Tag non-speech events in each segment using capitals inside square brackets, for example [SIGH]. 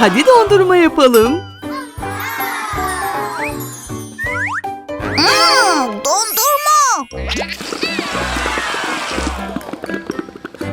Hadi dondurma yapalım. Hmm, dondurma.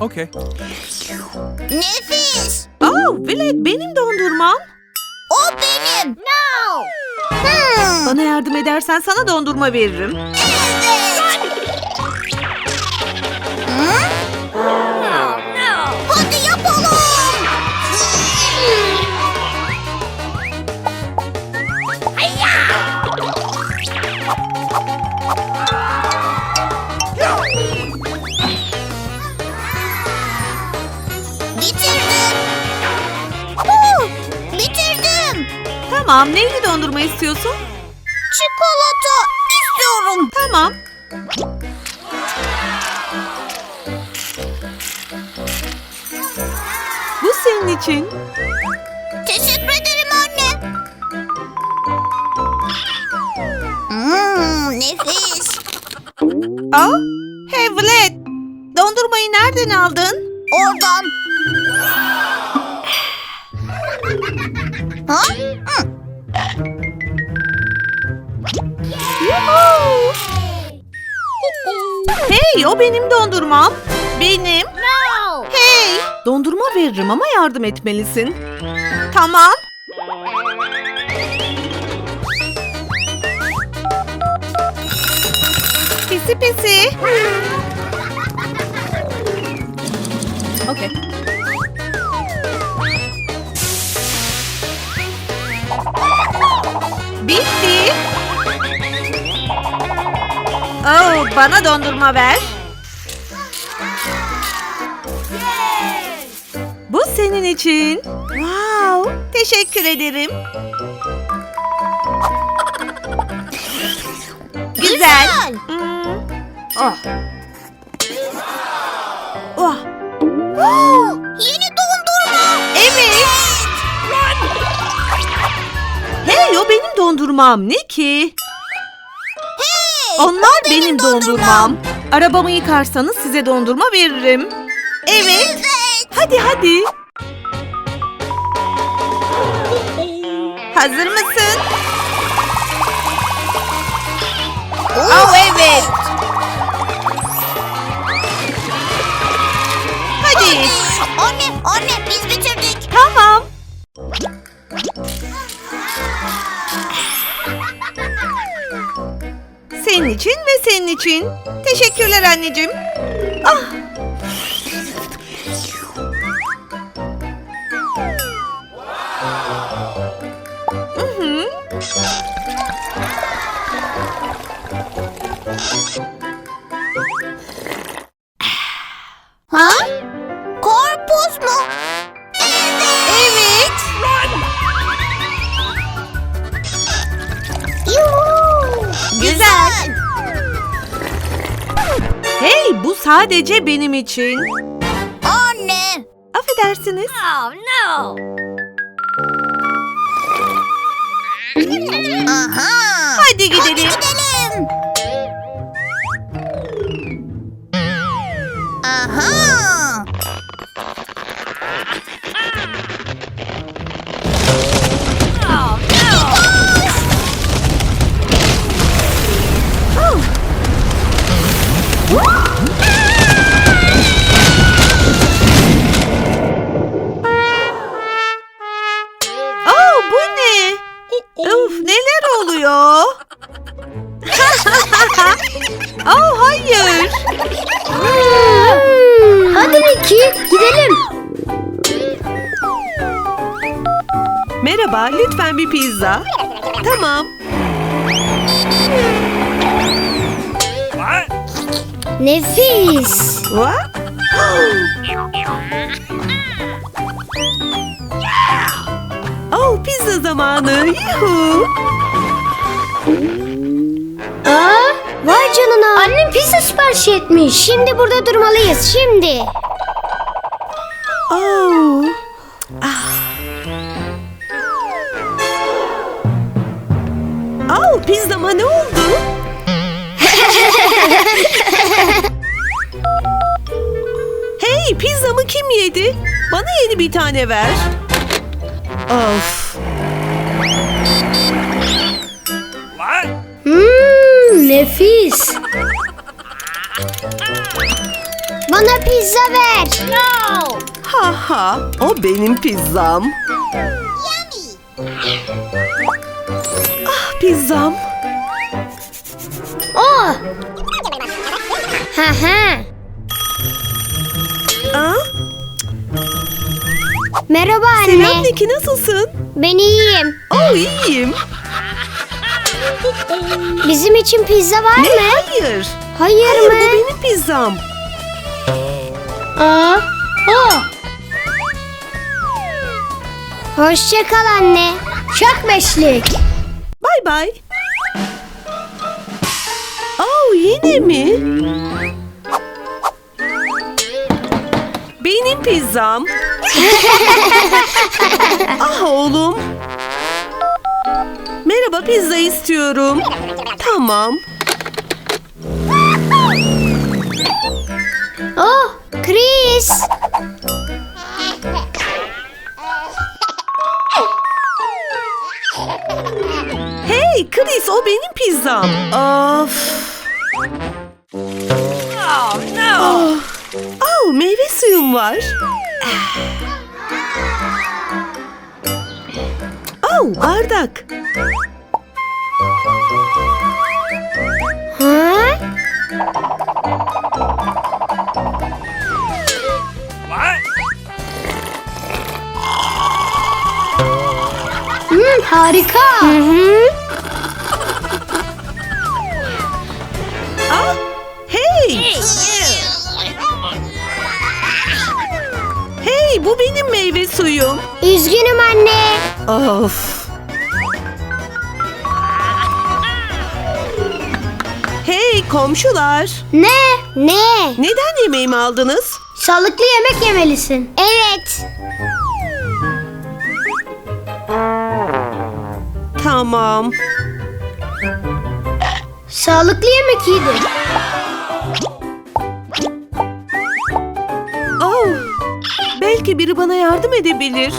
Okay. Nefis. Oh, Vlad benim dondurmam. O benim. No. Hmm, Bana yardım edersen sana dondurma veririm. Tamam, neyli dondurma istiyorsun? Çikolata istiyorum. Tamam. Bu senin için. Teşekkür ederim anne. Hmm, nefis. Aa, hey Vlad. Dondurmayı nereden aldın? Oradan. Hey, o benim dondurmam. Benim. Hey, dondurma veririm ama yardım etmelisin. Tamam. Pisi pisi. Okay. Bitti. Oh, bana dondurma ver. Bu senin için. Wow, teşekkür ederim. Güzel. Hmm. Oh. Oh. Oh, yeni dondurma. Evet. Hey, o benim dondurmam. Ne ki? Onlar o benim, dondurmam. Arabamı yıkarsanız size dondurma veririm. Evet. Evet. Hadi hadi. Hazır mısın? Senin için ve senin için. Teşekkürler anneciğim. Ah. Sadece benim için. Anne. Affedersiniz. Aha. Hadi gidelim. Hadi gidelim. Oluyor? [LAUGHS] Aa hayır. Hadi Ricky gidelim. Merhaba lütfen bir pizza. Tamam. Nefis. What? [GASPS] Oh pizza zamanı. Yuhu. Vay canına. Annem pizza sipariş etmiş. Şimdi burada durmalıyız. Şimdi. Oh. Ah. Oh pizzama ne oldu? [LAUGHS] hey pizzamı kim yedi? Bana yeni bir tane ver. Of. Nefis. Bana pizza ver. No. Ha ha. O benim pizzam. Ah pizzam. Oh. Ha ha. Aa, Merhaba anne. selam Niki nasılsın? Ben iyiyim. Oh iyiyim. Bizim için pizza var Ne? mı? Hayır. Hayır, Hayır mı? bu benim pizzam. Aa. O. Hoşça kal anne. Çak beşlik. Bay bay. Oh yine mi? Benim pizzam. [LAUGHS] ah oğlum. Merhaba pizza istiyorum. Tamam. Oh, Chris. Hey Chris o benim pizzam. Of. Oh, no! Oh, oh meyve suyum var. Oh bardak. Harika. Hı hı. Ah, hey. Hey bu benim meyve suyum. Üzgünüm anne. Of. Hey komşular. Ne? Ne? Neden yemeğimi aldınız? Sağlıklı yemek yemelisin. Evet. Tamam. Sağlıklı yemek iyidir. Oh. Belki biri bana yardım edebilir.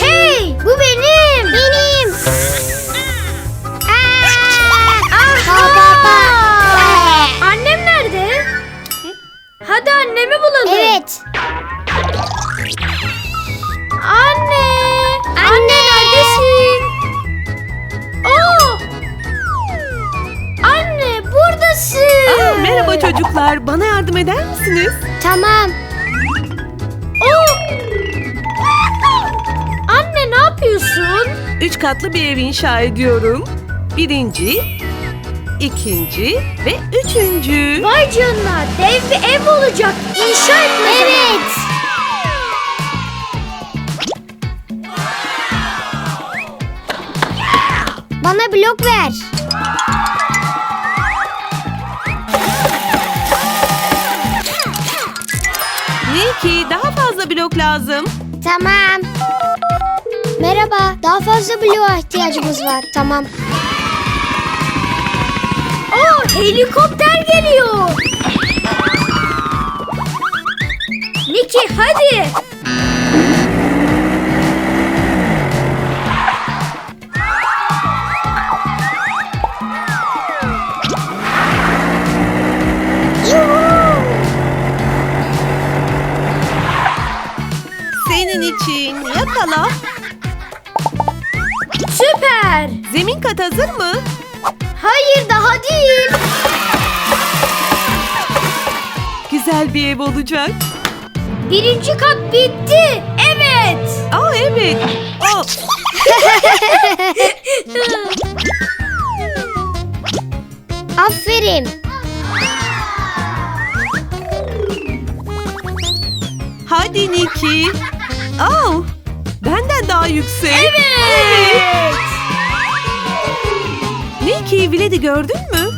Hey, bu benim. Benim. Katlı bir ev inşa ediyorum. Birinci, ikinci ve üçüncü. Vay canına dev bir ev olacak. İnşa etme Evet. Bana blok ver. Niki daha fazla blok lazım. Tamam. Merhaba. Daha fazla bloğa ihtiyacımız var. Tamam. Aa, helikopter geliyor. Niki hadi. Kat hazır mı? Hayır daha değil. Güzel bir ev olacak. Birinci kat bitti. Evet. Aa evet. Oh. [LAUGHS] Aferin. Hadi Niki. Oh. Benden daha yüksek. Evet. Niki, Vled'i gördün mü?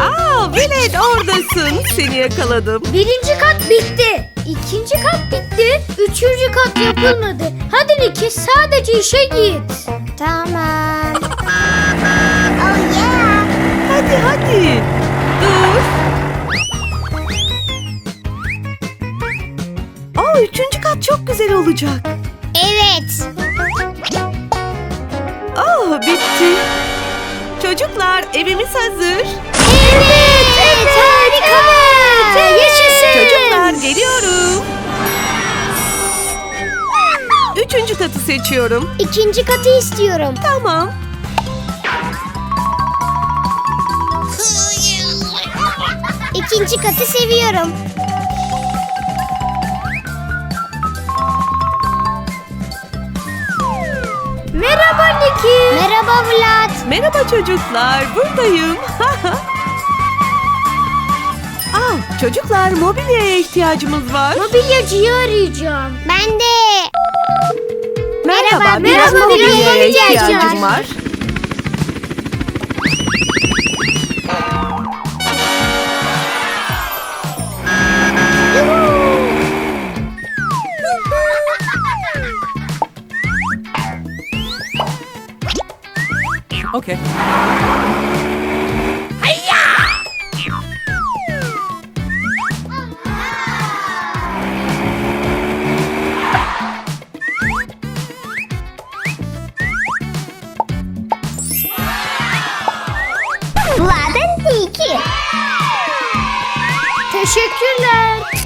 Aa, Vlad oradasın. Seni yakaladım. Birinci kat bitti. İkinci kat bitti. Üçüncü kat yapılmadı. Hadi Niki sadece işe git. Tamam. oh yeah. Hadi hadi. Dur. çok güzel olacak. Evet. Oh bitti. Çocuklar evimiz hazır. Evet, evet harika. Yaşasın. Çocuklar geliyorum. Üçüncü katı seçiyorum. İkinci katı istiyorum. Tamam. İkinci katı seviyorum. Merhaba Niki. Merhaba Vlad. Merhaba çocuklar, buradayım. [LAUGHS] ah, çocuklar mobilyaya ihtiyacımız var. Mobilyacıyı arayacağım. Ben de. Merhaba, merhaba, biraz mobilyaya ihtiyacım var. Okay. Vlad'ın. Teşekkürler.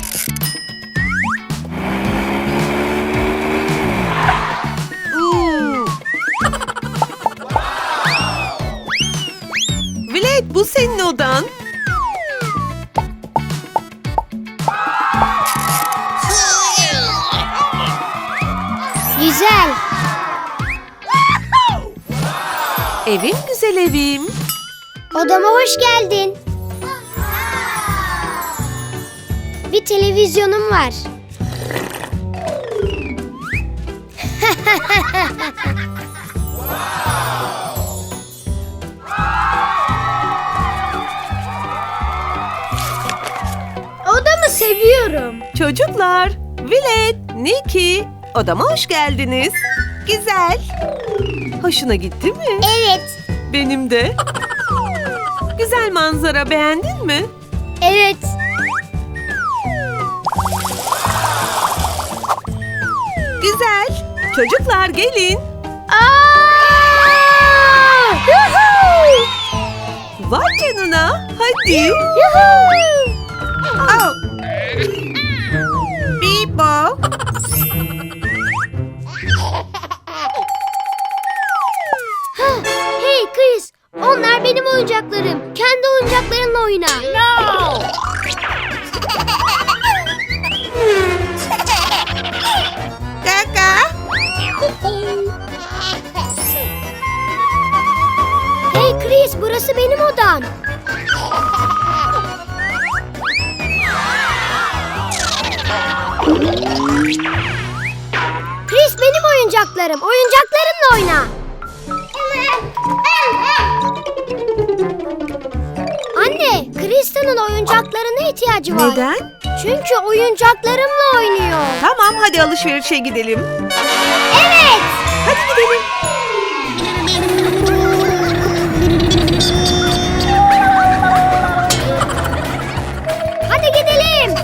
Güzel. Evim güzel evim. Odama hoş geldin. Bir televizyonum var. [LAUGHS] Odamı seviyorum. Çocuklar, Vlad, Niki, odama hoş geldiniz. Güzel. Hoşuna gitti mi? Evet. Benim de. Güzel manzara beğendin mi? Evet. Güzel. Çocuklar gelin. Aa! Yuhuu! Var canına. Hadi. Yuhuu! Al. Chris, onlar benim oyuncaklarım. Kendi oyuncaklarınla oyna. No! Kaka. Hey Chris, burası benim odam. Chris benim oyuncaklarım. Oyuncaklarımla oyna. Oyuncaklarına ihtiyacı var. Neden? Çünkü oyuncaklarımla oynuyor. Tamam hadi alışverişe gidelim. Evet. Hadi gidelim. Hadi gidelim.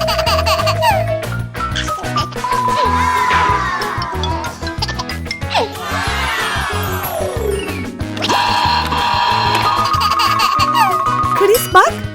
Chris bak.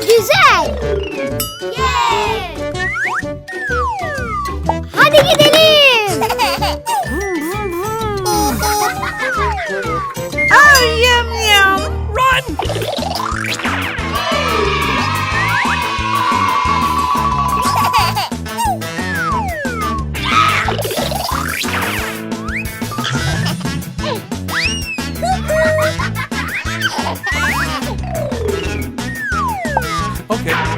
Güzel. Hadi gidelim. Okay.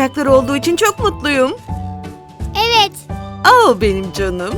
Oyuncakları olduğu için çok mutluyum. Evet. Oh benim canım.